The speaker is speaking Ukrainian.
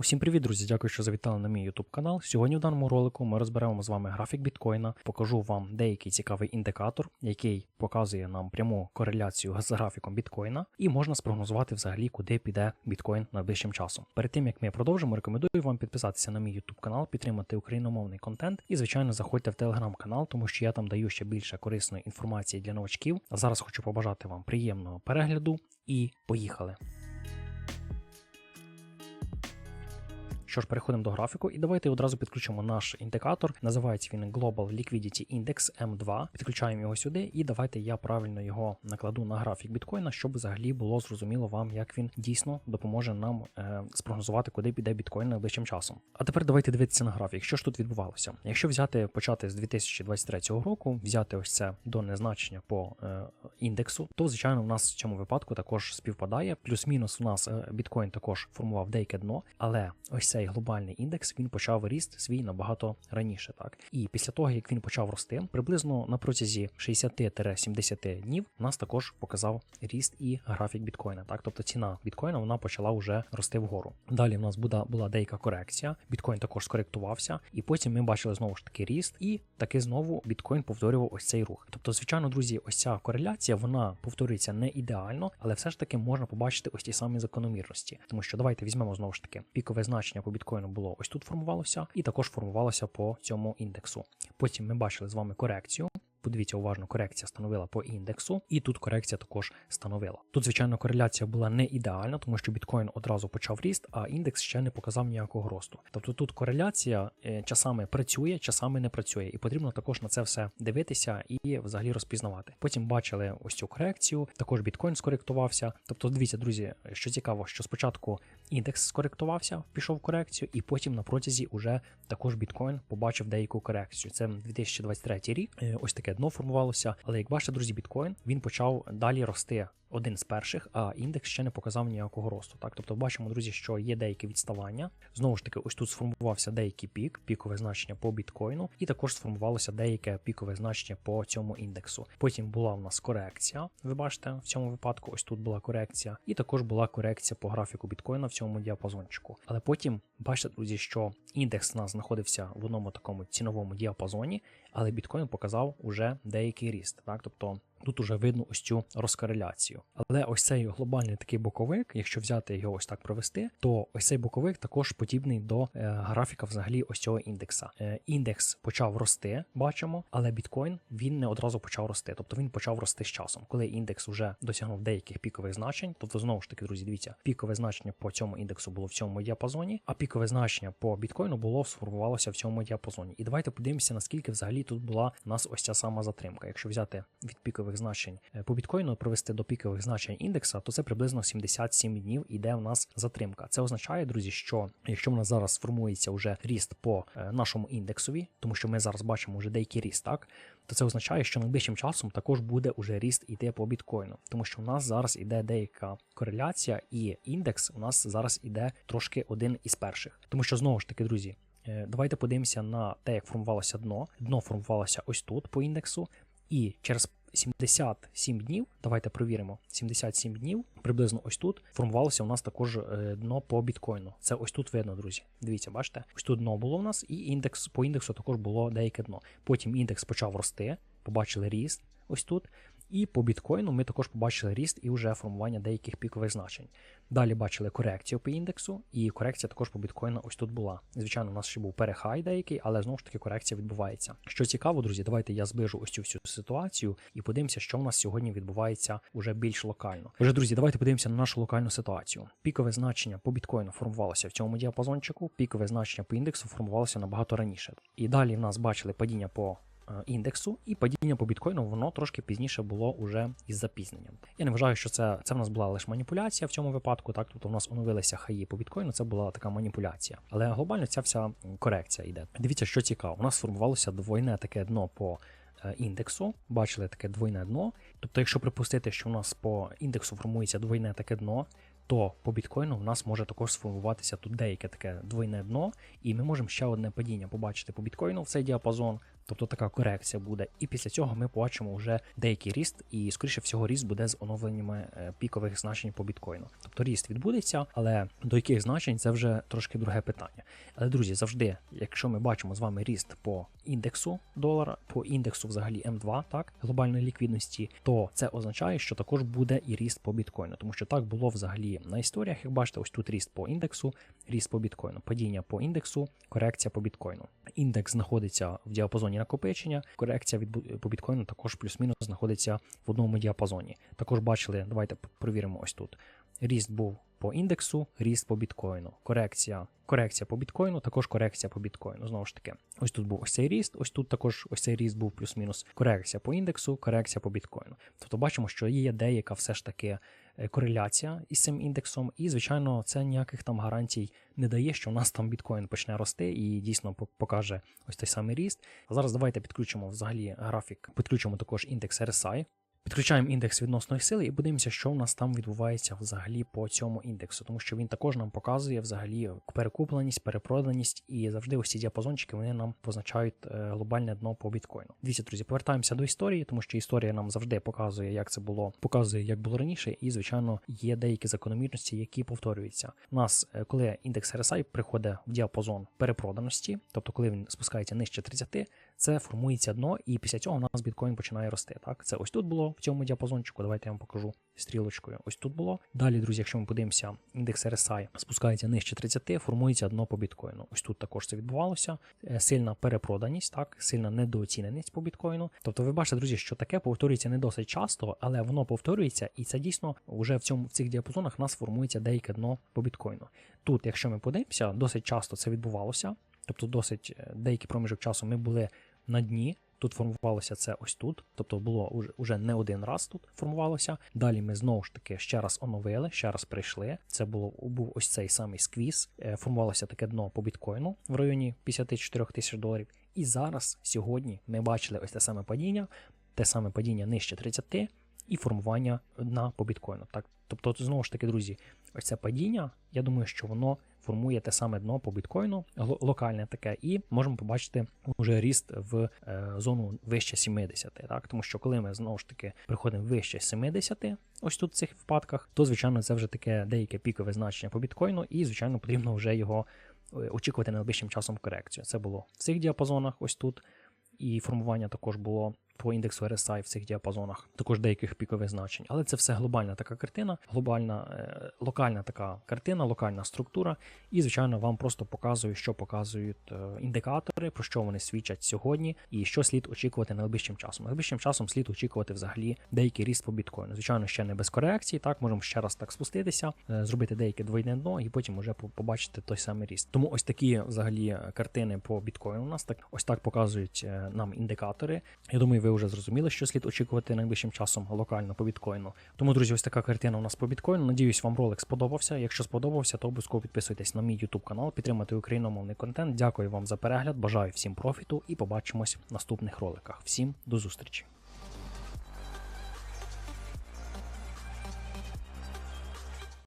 Усім привіт, друзі! Дякую, що завітали на мій YouTube канал. Сьогодні в даному ролику ми розберемо з вами графік біткоїна, покажу вам деякий цікавий індикатор, який показує нам пряму кореляцію з графіком біткоїна, і можна спрогнозувати взагалі, куди піде біткоін найближчим часом. Перед тим як ми продовжимо, рекомендую вам підписатися на мій YouTube канал, підтримати україномовний контент і, звичайно, заходьте в телеграм-канал, тому що я там даю ще більше корисної інформації для новачків. А зараз хочу побажати вам приємного перегляду і поїхали! Що ж, переходимо до графіку, і давайте одразу підключимо наш індикатор. Називається він Global Liquidity Index M2. Підключаємо його сюди, і давайте я правильно його накладу на графік біткоїна, щоб взагалі було зрозуміло вам, як він дійсно допоможе нам е, спрогнозувати, куди піде біткоін найближчим часом. А тепер давайте дивитися на графік. Що ж тут відбувалося? Якщо взяти почати з 2023 року, взяти ось це до незначення по е, індексу, то звичайно в нас в цьому випадку також співпадає. Плюс-мінус у нас е, біткоін також формував деяке дно, але ось цей глобальний індекс він почав ріст свій набагато раніше. Так і після того як він почав рости, приблизно на протязі 60-70 днів нас також показав ріст і графік біткоїна. Так, тобто ціна біткоїна вона почала вже рости вгору. Далі в нас була, була деяка корекція. Біткоін також скоректувався, і потім ми бачили знову ж таки ріст, і таки знову біткоін повторював ось цей рух. Тобто, звичайно, друзі, ось ця кореляція вона повторюється не ідеально, але все ж таки можна побачити ось ті самі закономірності. Тому що давайте візьмемо знову ж таки пікове значення по біткоїну було ось тут формувалося, і також формувалося по цьому індексу. Потім ми бачили з вами корекцію. Подивіться уважно, корекція становила по індексу, і тут корекція також становила. Тут, звичайно, кореляція була не ідеальна, тому що біткоін одразу почав ріст, а індекс ще не показав ніякого росту. Тобто тут кореляція е, часами працює, часами не працює, і потрібно також на це все дивитися і взагалі розпізнавати. Потім бачили ось цю корекцію, також біткоін скоректувався. Тобто, дивіться, друзі, що цікаво, що спочатку індекс скоректувався, пішов корекцію, і потім на протязі уже також біткоін побачив деяку корекцію. Це 2023 рік. Е, Ось таке дно формувалося. Але як бачите, друзі, біткоін він почав далі рости. Один з перших, а індекс ще не показав ніякого росту. Так, тобто бачимо, друзі, що є деяке відставання. Знову ж таки, ось тут сформувався деякий пік, пікове значення по біткоїну, і також сформувалося деяке пікове значення по цьому індексу. Потім була в нас корекція. Ви бачите, в цьому випадку ось тут була корекція, і також була корекція по графіку біткоїна в цьому діапазончику. Але потім бачите, друзі, що індекс у нас знаходився в одному такому ціновому діапазоні, але біткоін показав уже деякий ріст. Так, тобто. Тут уже видно ось цю розкореляцію. Але ось цей глобальний такий боковик, якщо взяти його ось так провести, то ось цей боковик також подібний до е, графіка взагалі ось цього індекса. Е, індекс почав рости, бачимо, але біткоін він не одразу почав рости. Тобто він почав рости з часом. Коли індекс вже досягнув деяких пікових значень, тобто знову ж таки, друзі, дивіться, пікове значення по цьому індексу було в цьому діапазоні, а пікове значення по біткоїну було сформувалося в цьому діапазоні. І давайте подивимося, наскільки взагалі тут була у нас ось ця сама затримка. Якщо взяти від пікових значень е, по біткоїну провести до пікових значень індекса, то це приблизно 77 днів іде у нас затримка. Це означає, друзі, що якщо в нас зараз сформується вже ріст по е, нашому індексові, тому що ми зараз бачимо вже деякий ріст, так то це означає, що найближчим часом також буде уже ріст іде по біткоїну, тому що у нас зараз іде деяка кореляція, і індекс у нас зараз іде трошки один із перших, тому що знову ж таки, друзі. е, Давайте подивимося на те, як формувалося дно. Дно формувалося ось тут по індексу, і через 77 днів, давайте провіримо, 77 днів, приблизно ось тут формувалося у нас також е, дно по біткоїну. Це ось тут видно, друзі. Дивіться, бачите? Ось тут дно було у нас, і індекс по індексу також було деяке дно. Потім індекс почав рости, побачили ріст ось тут. І по біткоїну ми також побачили ріст і вже формування деяких пікових значень. Далі бачили корекцію по індексу, і корекція також по біткоїну ось тут була. Звичайно, у нас ще був перехай деякий, але знову ж таки корекція відбувається. Що цікаво, друзі, давайте я зближу ось цю всю ситуацію і подивимося, що в нас сьогодні відбувається уже більш локально. Отже, друзі, давайте подивимося на нашу локальну ситуацію. Пікове значення по біткоїну формувалося в цьому діапазончику, пікове значення по індексу формувалося набагато раніше. І далі в нас бачили падіння по е, індексу, і падіння по біткоїну воно трошки пізніше було уже із запізненням. Я не вважаю, що це, це в нас була лише маніпуляція в цьому випадку. Так, тобто в нас оновилися хаї по біткоїну, це була така маніпуляція. Але глобально ця вся корекція йде. Дивіться, що цікаво. У нас сформувалося двойне таке дно по е, індексу. Бачили таке двойне дно. Тобто, якщо припустити, що у нас по індексу формується двойне таке дно, то по біткоїну в нас може також сформуватися тут деяке таке двойне дно, і ми можемо ще одне падіння побачити по біткоїну в цей діапазон. Тобто така корекція буде. І після цього ми побачимо вже деякий ріст, і скоріше всього ріст буде з оновленнями е, пікових значень по біткоїну. Тобто ріст відбудеться, але до яких значень це вже трошки друге питання. Але друзі, завжди, якщо ми бачимо з вами ріст по індексу долара, по індексу взагалі М2, так глобальної ліквідності, то це означає, що також буде і ріст по біткоїну, тому що так було взагалі на історіях. Як бачите, ось тут ріст по індексу, ріст по біткоїну, падіння по індексу, корекція по біткоїну. Індекс знаходиться в діапазоні накопичення. Корекція від по біткоїну також плюс-мінус знаходиться в одному діапазоні. Також бачили, давайте провіримо ось тут. Ріст був по індексу, ріст по біткоїну. Корекція, корекція по біткоїну, також корекція по біткоїну. Знову ж таки, ось тут був ось цей ріст, ось тут також ось цей ріст був плюс-мінус. Корекція по індексу, корекція по біткоїну. Тобто бачимо, що є деяка все ж таки е, кореляція із цим індексом, і звичайно, це ніяких там гарантій не дає, що у нас там біткоін почне рости і дійсно покаже ось той самий ріст. А зараз давайте підключимо взагалі графік, підключимо також індекс RSI. Підключаємо індекс відносної сили і подивимося, що в нас там відбувається взагалі по цьому індексу, тому що він також нам показує взагалі перекупленість, перепроданість, і завжди ось діапазончики вони нам позначають е, глобальне дно по біткоїну. Дивіться, друзі, повертаємося до історії, тому що історія нам завжди показує, як це було, показує, як було раніше, і звичайно є деякі закономірності, які повторюються. У нас, е, коли індекс RSI приходить в діапазон перепроданості, тобто коли він спускається нижче 30, це формується дно, і після цього у нас біткоін починає рости. Так, це ось тут було в цьому діапазончику. Давайте я вам покажу стрілочкою. Ось тут було. Далі, друзі, якщо ми подивимося, індекс RSI спускається нижче 30, формується дно по біткоїну. Ось тут також це відбувалося. Е, Сильна перепроданість, так, сильна недооціненість по біткоїну. Тобто, ви бачите, друзі, що таке повторюється не досить часто, але воно повторюється, і це дійсно вже в цьому в цих діапазонах нас формується деяке дно по біткоїну. Тут, якщо ми подивимося, досить часто це відбувалося. Тобто, досить е, деякий проміжок часу ми були на дні. Тут формувалося це ось тут, тобто було уже не один раз тут формувалося. Далі ми знову ж таки ще раз оновили, ще раз прийшли. Це було був ось цей самий сквіз. Е, Формувалося таке дно по біткоїну в районі 54 тисяч доларів. І зараз, сьогодні, ми бачили ось те саме падіння, те саме падіння нижче 30 і формування дна по біткоїну. Так, тобто, знову ж таки, друзі, ось це падіння. Я думаю, що воно формує те саме дно по біткоїну, локальне таке, і можемо побачити вже ріст в е, зону вище 70. Так? Тому що коли ми знову ж таки приходимо вище 70, ось тут в цих випадках, то звичайно це вже таке деяке пікове значення по біткоїну, і звичайно потрібно вже його е, очікувати найближчим часом корекцію. Це було в цих діапазонах, ось тут. І формування також було по індексу RSI в цих діапазонах, також деяких пікових значень. Але це все глобальна така картина, глобальна, е, локальна така картина, локальна структура. І, звичайно, вам просто показую, що показують е, індикатори, про що вони свідчать сьогодні, і що слід очікувати найближчим часом. Найближчим часом слід очікувати взагалі деякий ріст по біткоїну. Звичайно, ще не без корекції. Так, можемо ще раз так спуститися, е, зробити деяке двойне дно, і потім вже побачити той самий ріст. Тому ось такі взагалі картини по біткоїну у нас так ось так показують нам індикатори. Я думаю, ви вже зрозуміли, що слід очікувати найближчим часом локально по біткоїну. Тому, друзі, ось така картина у нас по біткоїну. Надіюсь, вам ролик сподобався. Якщо сподобався, то обов'язково підписуйтесь на мій YouTube канал, підтримати україномовний контент. Дякую вам за перегляд. Бажаю всім профіту і побачимось в наступних роликах. Всім до зустрічі!